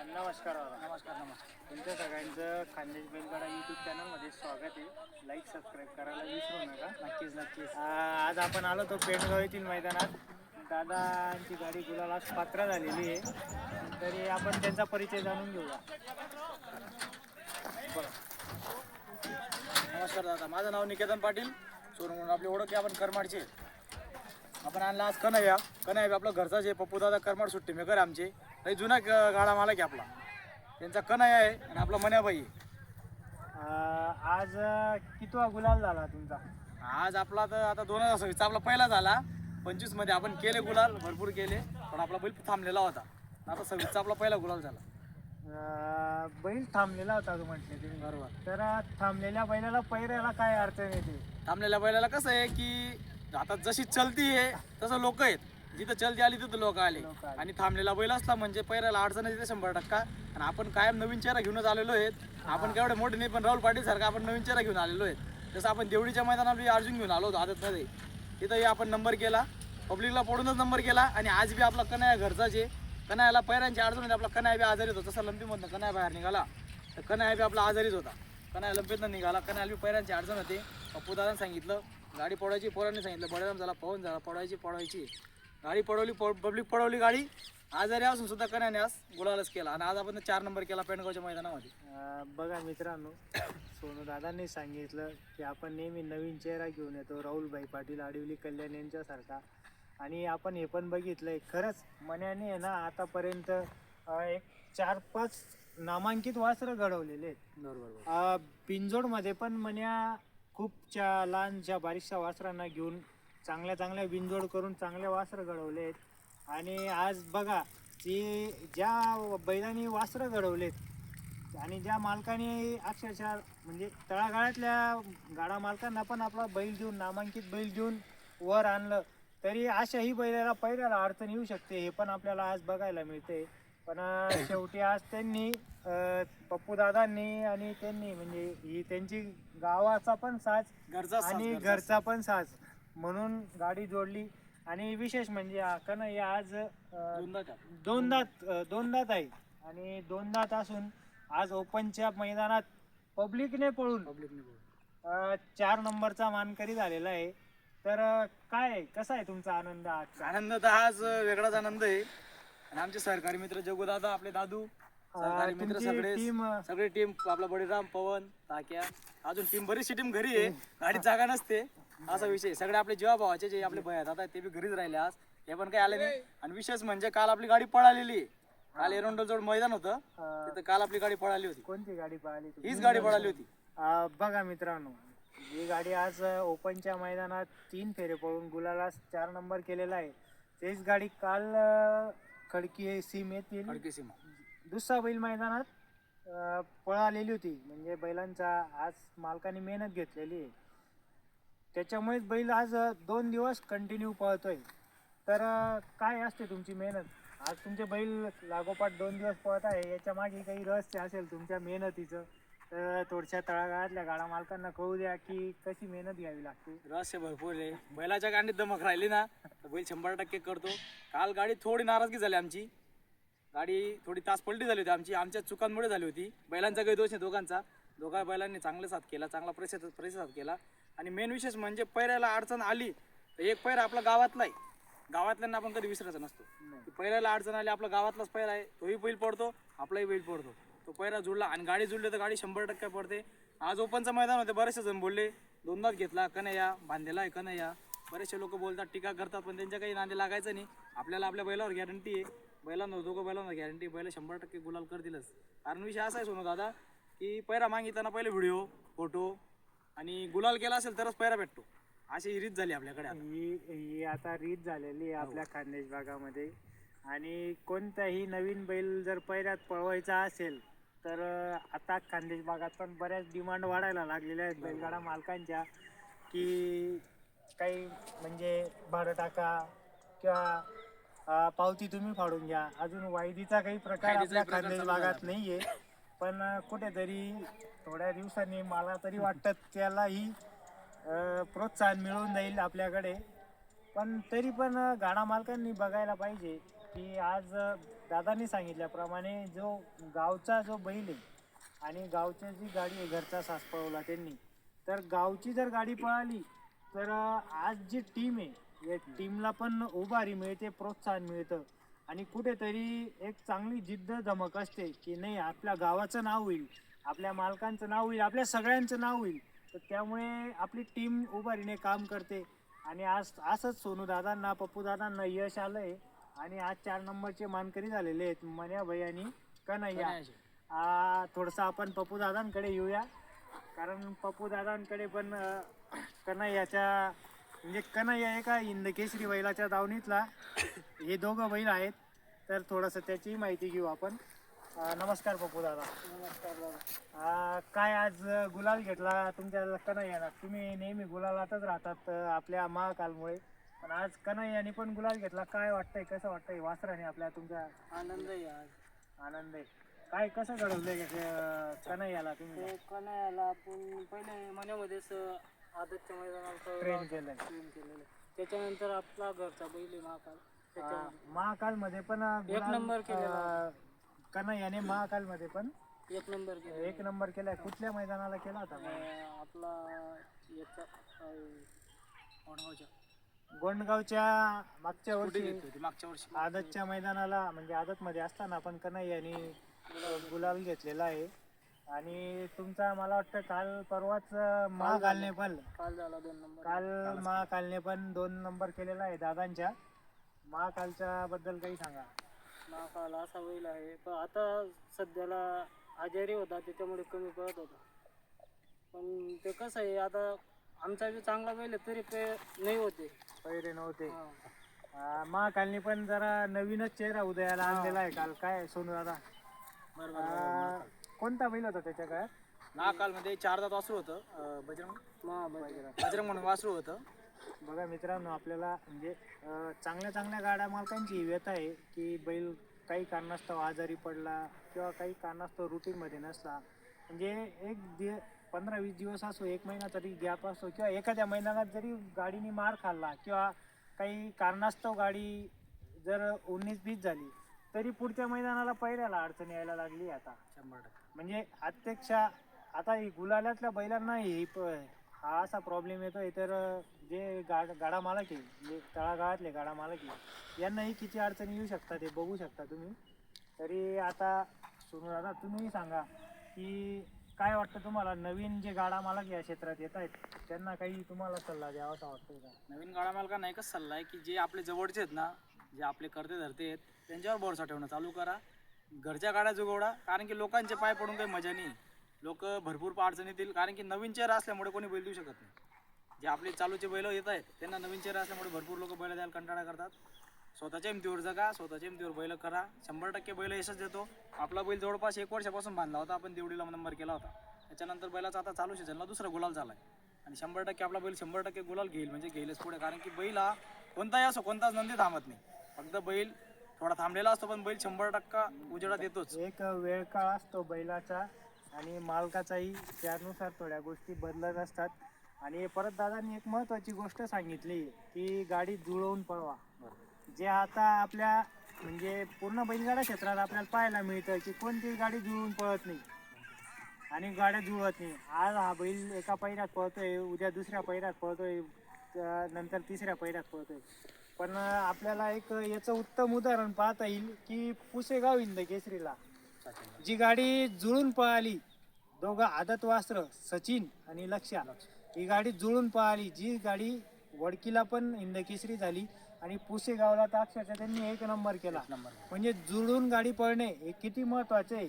नमस्कार दादा नमस्कार नमस्कार तुमच्या सगळ्यांचं खानदेश बैलगाडा यूट्यूब चॅनलमध्ये स्वागत आहे. लाईक सबस्क्राईब करायला विसरू नका. नक्कीच नक्कीच. आज आपण आलो तो पेणगाव येथील मैदानात. दादांची गाडी गुलाला पात्र झालेली आहे. तरी आपण त्यांचा परिचय जाणून घेऊया. नमस्कार दादा माझं नाव निकेतन पाटील. सोडून म्हणून आपली ओळख आहे आपण करमाडचे आपण आणला आज कन्हैया. कन्हैया आपला घरचाच आहे पप्पू दादा करमाड सुट्टी मेकर आमचे. लई जुना गाडा मालक आहे आपला. त्यांचा कन्हैया आहे आणि आपला मन्याबाई आहे. आज अ, कितवा गुलाल झाला तुमचा? आज आपला तर आता दोन हजार सव्वीसचा आपला पहिला झाला. पंचवीसमध्ये आपण केले गुलाल भरपूर केले. पण आपला बैल थांबलेला होता. आता सव्वीसचा आपला पहिला गुलाल झाला. बैल थांबलेला होता तू म्हटले तुम्ही. बरोबर. तर थांबलेल्या बैलाला पैऱ्याला काय अडचण येते? थांबलेल्या बैलाला कसं आहे की आता जशी चलती आहे तसं लोक आहेत. जिथं चलती आली तिथं लोक आले. लोकं आले. आणि थांबलेला बैल असला म्हणजे पैराला अडचण येते शंभर टक्का. आणि आपण कायम नवीन चेहरा घेऊनच आलेलो आहेत. आपण केवढे मोठे नाही पण राहुल पाटील सारखा आपण नवीन चेहरा घेऊन आलेलो आहेत. जसं आपण देवडीच्या मैदानात बी अर्जुन घेऊन आलो होतो आदतमध्ये. तिथंही आपण नंबर केला. पब्लिकला पडूनच नंबर केला. आणि आज बी आपला कन्हया घरचाच आहे कन्हयाला पैरांची अडचण होती आपला कन्हया बी आजारीच होता. तसा लंपीमधनं कन्हया बाहेर निघाला. तर कन्हया बी आपला आजारीच होता. कन्हया लंपीतनं निघाला. कन्हयाला बी पैरांची अडचण होते. पप्पू दादाने सांगितलं. गाडी पडवायची पोरांनी सांगितलं. बळीराम झाला पवन झाला पडवायची पडवायची गाडी पडवली पब्लिक पडवली गाडी. आजारी असून सुद्धा कन्याने आज गुलालच केला. आणि आज आपण चार नंबर केला पेंडगावच्या मैदानामध्ये. अ, बघा मित्रांनो सोनू दादांनी सांगितलं की आपण नेहमी नवीन चेहरा घेऊन येतो. राहुलभाई पाटील आडिवली कल्याण यांच्यासारखा. आणि आपण हे पण बघितलंय खरंच मन्याने आहे ना आतापर्यंत अ, एक चार पाच नामांकित वासरं घडवलेले आहेत. बरोबर अ, बिनजोडमध्ये पण मन्या खूप च्या लहानच्या बारीकशा वासरांना घेऊन चांगल्या चांगल्या बिनजोड करून चांगले वासरं घडवले आहेत आणि आज बघा ती ज्या बैलांनी वासरं घडवलेत आणि ज्या मालकाने अक्षरशः म्हणजे तळागाळातल्या गाडा मालकांना पण आपला बैल देऊन नामांकित बैल देऊन वर आणलं तरी अशाही बैलाला पहिल्याला अडचण येऊ शकते हे पण आपल्याला आज बघायला मिळते. पण शेवटी आज त्यांनी अं, पप्पू दादांनी आणि त्यांनी म्हणजे ही त्यांची गावाचा पण साज घरचा आणि घरचा पण साज. म्हणून गाडी जोडली. आणि विशेष म्हणजे हा कन्हैया आज दोनदात अं, दोनदात आहे आणि दोनदात असून आज ओपनच्या मैदानात पब्लिकने पळून अं, चार नंबरचा मानकरी झालेला आहे. तर काय आहे? कसा आहे तुमचा आनंद आजचा आनंद तर आज वेगळाच आनंद आहे. आणि आमचे सहकारी मित्र जगू दादा आपले दादू सहकारी मित्र सगळे टीम सगळी टीम आपला बळीराम पवन ताक्या. अजून टीम बरीचशी टीम घरी आहे. गाडीत जागा नसते. असा विषय. सगळे आपले जेव्हा भावाचे जे आपले भय आता ते बी घरीच राहिले आज. हे पण काही आले नाही. आणि विशेष म्हणजे काल आपली गाडी पळालेली. काल एरोंडल जोड मैदान होतं. तिथं काल आपली गाडी पळाली होती. कोणती गाडी तुम्ही? हीच गाडी पळाली होती. बघा मित्रांनो. ही गाडी आज ओपनच्या मैदानात तीन फेरे पळून गुलाला चार नंबर केलेला आहे. तेच गाडी काल अं, खडकी सीम येथील खडकी सीमा. दुसरा बैल मैदानात अं, पळालेली होती. म्हणजे बैलांचा आज मालकाने मेहनत घेतलेली आहे. त्याच्यामुळेच बैल आज दोन दिवस कंटिन्यू पळतोय. तर काय असते तुमची मेहनत? आज तुमचे बैल लागोपाठ दोन दिवस पळत आहे याच्या मागे काही रहस्य असेल तुमच्या मेहनतीचं? तर थोडशा तळागाळातल्या गाडा मालकांना कळू द्या की कशी मेहनत घ्यावी लागते. रहस्य भरपूर आहे. बैलाच्या गाडीत दमक राहिली ना तर बैल शंभर टक्के करतो. काल गाडी थोडी नाराजगी झाली आमची. गाडी थोडी तास पलटी झाली होती आमची. आमच्या चुकांमुळे झाली होती. बैलांचा काही दोष नाही दोघांचा. दोघा बैलांनी चांगला साथ केला चांगला प्रतिसाद प्रतिसाद केला. आणि मेन विशेष म्हणजे पैऱ्याला अडचण आली तर एक पैरा आपला गावातला आहे गावातल्यांना आपण कधी विसरायचं नसतो. पैऱ्याला अडचण आली आपला गावातलाच पैरा आहे तोही बैल पडतो आपलाही बैल पडतो. तो पैरा जुळला आणि गाडी जुळली तर गाडी शंभर टक्के पडते. आज ओपनचं मैदान होते बरेचसे जण बोलले दोनदाच घेतला कन्हैया बांधलेला आहे कन्हैया. बरेचसे लोक बोलतात टीका करतात पण त्यांच्या काही नांदे लागायचं नाही. आपल्याला आपल्या बैलावर गॅरंटी आहे. बैलांना दोघं बैलांना गॅरंटी बैल शंभर टक्के गुलाल करतीलच. कारण विषय असा आहे सोनू दादा की पैरा मागितताना पहिले व्हिडिओ फोटो आणि गुलाल केला असेल तरच पैरा भेटतो. अशी रीत झाली आपल्याकडे आता. ही ही आता रीत झालेली आहे आपल्या खानदेश भागामध्ये. आणि कोणताही नवीन बैल जर पहिल्यात पळवायचा असेल तर अं, आता खानदेश भागात पण बऱ्याच डिमांड वाढायला लागलेल्या आहेत बैलगाडा मालकांच्या. की काही म्हणजे भाडं टाका किंवा अं, पावती तुम्ही फाडून घ्या. अजून वायदीचा काही प्रकार आपल्या प्रकार खानदेश चालू भागात नाहीये. पण कुठेतरी थोड्या दिवसांनी मला तरी वाटतं त्यालाही अ, प्रोत्साहन मिळून जाईल आपल्याकडे. पण तरी पण गाडा मालकांनी बघायला पाहिजे की आज अ, दादांनी सांगितल्याप्रमाणे जो गावचा जो बैल आहे आणि गावच्या जी गाडी आहे घरचा सास पळवला त्यांनी तर गावची जर गाडी पळाली तर आज जी टीम आहे या टीमला पण उभारी मिळते प्रोत्साहन मिळतं. आणि कुठेतरी एक चांगली जिद्द धमक असते की नाही आपल्या गावाचं नाव होईल आपल्या मालकांचं नाव होईल आपल्या सगळ्यांचं नाव होईल. तर त्यामुळे आपली टीम उभारीने काम करते. आणि आज असंच सोनू दादांना पप्पू दादांना यश आलंय. आणि आज चार नंबरचे मानकरी झालेले आहेत मन्याभाई आणि कन्हैया. आ, थोडंसं आपण पप्पू दादांकडे येऊया. कारण पप्पू दादांकडे पण कन्हैयाच्या म्हणजे कन्हैया एका हिंदकेसरी बैलाच्या दावणीतला. हे दोघं बैल आहेत. तर थोडंसं त्याची माहिती घेऊ आपण. अ, नमस्कार पप्पू दादा नमस्कार दादा. अ, काय आज गुलाल घेतला तुमच्या कन्हैयाला? तुम्ही नेहमी गुलालातच राहतात अ, आपल्या महाकालमुळे. पण आज कन्हैयाने पण गुलाल घेतला. काय वाटतंय कसं वाटतंय वासराने आपल्या तुमच्या? आनंद आहे आज. आनंद आहे. काय कसं घडवलंय अं, कन्हैयाला तुम्ही? ते कन्हैयाला आपण पहिले मनामध्येच आदतच्या मैदानात ट्रेन केलंय. ट्रेन केलेलं. त्याच्यानंतर आपला घरचा बैल आहे महाकाल. त्याच्या महाकाल मध्ये पण एक गुलाल, नंबर केलेला. अं, कन्हैयाने महाकाल मध्ये पण एक नंबर केला एक नंबर केलाय. कुठल्या मैदानाला केला होता? आपला याचा वडगावच्या गोंडगावच्या मागच्या वर्षी मागच्या वर्षी. आदतच्या मैदानाला म्हणजे आदत मध्ये असताना पण कन्हैयाने गुलाल घेतलेला आहे. आणि तुमचा मला वाटतं काल परवाच महाकालने पण. काल झाला दोन नंबर. काल महाकालने पण दोन नंबर केलेला आहे दादांच्या. महाकालच्या बद्दल काही सांगा. महाकाल असा बैल आहे. पण आता सध्याला आजारी होता त्याच्यामुळे कमी पडत होता. पण ते कसं आहे आता आमचा बी चांगला बैल आहे तरी ते नाही होते. पहिले नव्हते. महाकालने पण जरा नवीनच चेहरा उदयाला आणलेला आहे काल. काय सोनू दादा? बरोबर कोणता बैल होता त्याच्या काळात? नाकालमध्ये चार दात वासरू होतं. अं, बजरंग बजरंग. म्हणून वासरू होतं. बघा मित्रांनो आपल्याला म्हणजे अं, चांगल्या चांगल्या गाड्या मालकांची ही व्यथा आहे की बैल काही कारणास्तव आजारी पडला किंवा काही कारणास्तव रुटीनमध्ये नसला. म्हणजे एक दि पंधरा वीस दिवस असो एक महिना तरी गॅप असो किंवा एखाद्या महिन्याला जरी गाडीने मार खाल्ला किंवा काही कारणास्तव गाडी जर उन्नीस बीस झाली तरी पुढच्या मैदानाला पहिल्याला अडचण यायला लागली आता. शंभर टक्के. म्हणजे अध्यक्ष आता ही गुलालातल्या बैलांनाही ही प- हा असा प्रॉब्लेम येतोय. तर जे गाड गाडा मालक आहे म्हणजे तळागाळातले गाडा मालक आहे यांनाही किती अडचणी येऊ शकतात हे बघू शकता तुम्ही. तरी आता सुरू दादा तुम्ही सांगा की काय वाटतं तुम्हाला? नवीन जे गाडा मालक या क्षेत्रात येत आहेत त्यांना काही तुम्हाला सल्ला द्यावासा वाटतोय का? नवीन गाडा मालकांना एकच सल्ला आहे की जे आपले जवळचे आहेत ना जे आपले करते धरते आहेत त्यांच्यावर भरोसा ठेवणं चालू करा. घरच्या गाड्या जुगवडा कारण की लोकांचे पाय पडून काही मजा नाही. लोक भरपूर अडचण येतील कारण की नवीन चेहरा असल्यामुळे कोणी बैल देऊ शकत नाही. जे आपले चालूचे बैल येत आहेत त्यांना नवीन चेहरा असल्यामुळे भरपूर लोक बैल द्यायला कंटाळा करतात. स्वतःच्या हिमतीवर जगा स्वतःच्या हिमतीवर बैल करा. शंभर टक्के बैल यशच देतो. आपला बैल जवळपास एक वर्षापासून बांधला होता आपण देवडीला नंबर केला होता. त्याच्यानंतर बैलाचा आता चालू सीझनला दुसरा गुलाल झाला आहे आणि शंभर टक्के आपला बैल शंभर टक्के गुलाल घेईल म्हणजे घेईलच पुढे. कारण की बैल हा कोणताही असो कोणताच नंदी थांबत नाही. फक्त बैल थोडा थांबलेला असतो पण बैल शंभर टक्का उजेडा देतोच एक वेळ काळ असतो बैलाचा आणि मालकाचाही त्यानुसार थोड्या गोष्टी बदलत असतात. आणि परत दादांनी एक महत्वाची गोष्ट सांगितली की गाडी जुळवून पळवा. जे आता आपल्या म्हणजे पूर्ण बैलगाडा क्षेत्रात आपल्याला पाहायला मिळतं की कोणतीही गाडी जुळवून पळत नाही. आणि गाड्या जुळवत नाही. आज हा बैल एका पैऱ्यात पळतोय उद्या दुसऱ्या पैऱ्यात पळतोय नंतर तिसऱ्या पैऱ्यात पळतोय. पण आपल्याला एक याचं उत्तम उदाहरण पाहता येईल की पुसेगाव हिंद केसरीला जी गाडी जुळून पळाली दोघं आदत वास्त्र सचिन आणि लक्ष्या ही गाडी जुळून पळाली जी गाडी वडकीला पण हिंदकेसरी झाली आणि पुसेगावला तर अक्षरशः त्यांनी एक नंबर केला. नंबर. म्हणजे जुळून गाडी पळणे हे किती महत्त्वाचे आहे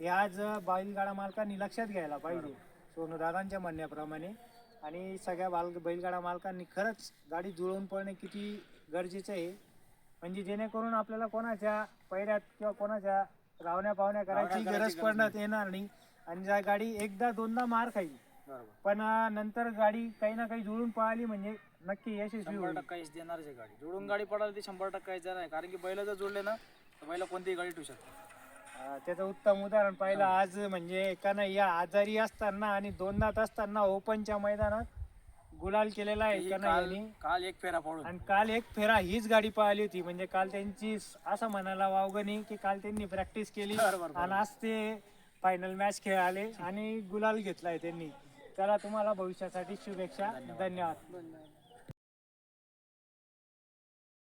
हे आज बैलगाडा मालकांनी लक्षात घ्यायला पाहिजे. सोनू दादांच्या म्हणण्याप्रमाणे. आणि सगळ्या बाल बैलगाडा मालकांनी खरंच गाडी जुळवून पळणे किती गरजेचं आहे. म्हणजे जेणेकरून आपल्याला कोणाच्या पैऱ्यात किंवा कोणाच्या रावण्या पावण्या करायची गरज पडण्यात येणार नाही. आणि ज्या गाडी एकदा दोनदा मार खाईल पण नंतर गाडी काही ना काही जुळून पळाली म्हणजे नक्की यशस्वी शंभर टक्का यश देणारच आहे गाडी. जोडून गाडी पडाल ती शंभर टक्का यश देणार आहे. कारण की बैल जर जोडले ना तर बैल कोणतीही गाडी ठेवू शकते अं, त्याचं उत्तम उदाहरण पाहिलं आज म्हणजे नाही या आजारी असताना आणि दोनदात असताना ओपनच्या मैदानात गुलाल केलेला आहे का काल नाही यांनी? काल एक फेरा पडून आणि काल एक फेरा हीच गाडी पळाली होती. म्हणजे काल त्यांची स- असं म्हणायला वावगं नाही की काल त्यांनी प्रॅक्टिस केली. बरोबर, आणि आज ते फायनल मॅच खेळाले आणि गुलाल घेतलाय त्यांनी. त्याला तुम्हाला भविष्यासाठी शुभेच्छा. धन्यवाद.